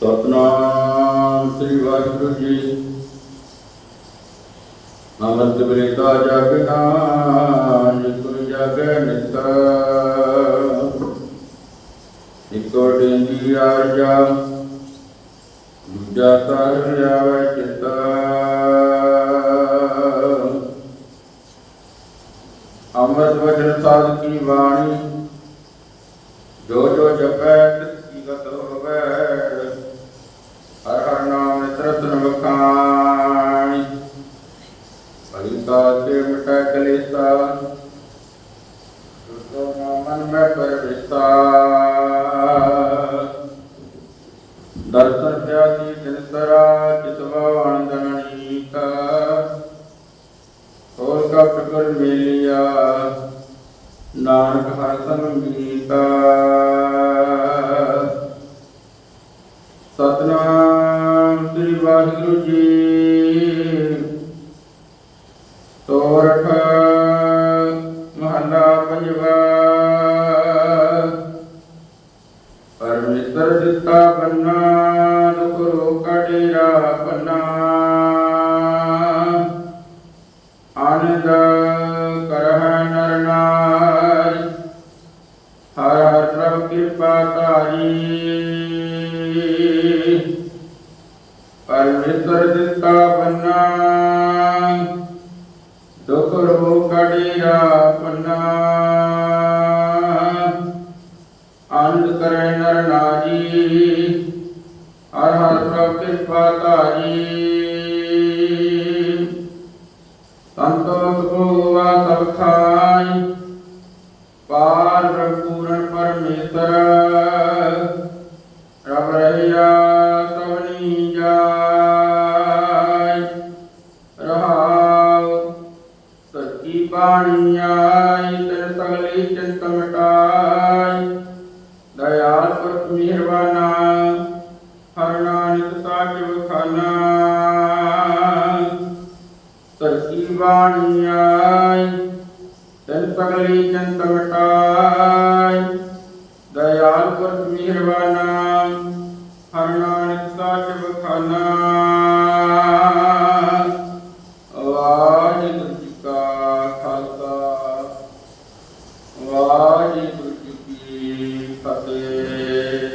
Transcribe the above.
सतनाम श्री वाहिगुरु जी। अमृत वेदा जग नान जग नित इको दूजा तर आवे चिता अमृत वचन साध की वाणी, जो जो जपै ਗਤ ਹੋਵੈ ਹਰ ਹਰ ਨਾਮ ਨਿਤਰ ਤਨ ਬਖਾਣੀ ਤੇ ਮਿਟੈ ਕਲੇਸਾ ਸੁਤੋ ਮਨ ਮੈਂ ਪਰਵਿਸਤਾ ਦਰਸ਼ਨ ਪਿਆਸੀ ਦਿਨਸਰਾ ਕਿਤਵਾਨ ਦਨਣੀਕ ਹੋਰ ਕਾ ਪ੍ਰਗਟ ਮੇਲਿਆ ਨਾਨਕ ਹਰ ਸੰਗ ਵਾਹਿਗੁਰੂ ਜੀ ਤੋਰਠ ਮਹਲਾ ਪੰਜਵਾ ਪਰਮੇਸ਼ਰ ਦਿੱਤਾ ਬੰਨਾ ਦੁਖ ਰੋਕ ਡੇਰਾ ਬੰਨਾ ਆਨੰਦ ਕਰਹਿ ਨਰ ਨਾਰੀ ਹਰ ਹਰ ਪ੍ਰਭ ਕਿਰਪਾ ਤਾਰੀ ਧਾਰੀ ਪਰਮੇਸ਼ਰ ਦਿੱਤਾ ਬੰਨਾ ਦੁਖ ਰੋਗ ਕੜੀਰਾ ਪੰਨਾ। ਆਨੰਦ ਕਰੈ ਨਰ ਨਾਰੀ ਹਰ ਹਰ ਪ੍ਰਭ ਕਿਰਪਾ ਧਾਰੀ। ਸੰਤੋਖ ਭੋਗਵਾ ਸਭ ਖਾਈ। ਬਾਣੀ ਆਈ ਤਨ ਸਗਲੀ ਚਿੰਤ ਮਿਟਾਈ। ਦਇਆਲ ਪੁਰਖ ਮਿਹਰਬਾਨਾ, ਹਰ ਨਾਨਕ ਸਾਹਿਬ ਖਾਨਾ। ਸੱਚੀ ਬਾਣੀ ਆਈ ਤਨ ਸਗਲੀ ਚਿੰਤ ਮਿਟਾਈ। ਦਇਆਲ ਪੁਰਖ ਮਿਹਰਬਾਨਾ, ਹਰ ਨਾਨਕ ਸਾਹਿਬ ਖਾਨਾ। Amen.